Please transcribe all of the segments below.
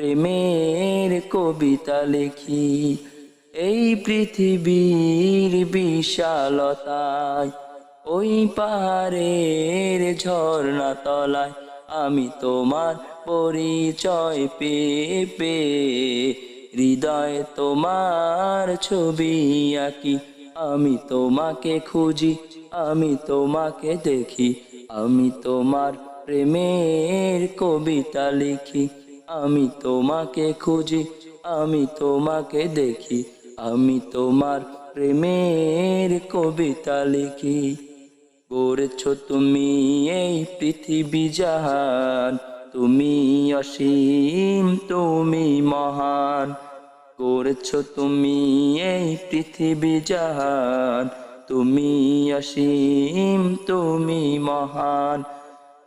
প্রেমের কবিতা লিখি। এই পৃথিবীর বিশালতায়, ওই পাহাড়ের ঝর্ণা তলায় আমি তোমার পরিচয় পেয়ে পেয়ে, হৃদয় তোমার ছবি আঁকি। আমি তোমাকে খুঁজি, আমি তোমাকে দেখি। আমি তোমার প্রেমের কবিতা লিখি। আমি তোমাকে খুঁজি, আমি তোমাকে দেখি, আমি তোমার প্রেমের কবিতা লিখি। গড়েছ তুমি এই পৃথিবী জাহান, তুমি অসীম, তুমি মহান। করেছ তুমি এই পৃথিবী জাহান, তুমি অসীম, তুমি মহান।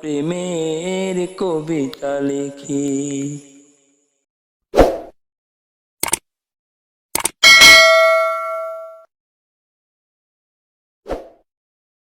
প্রেমের কবিতা লিখি।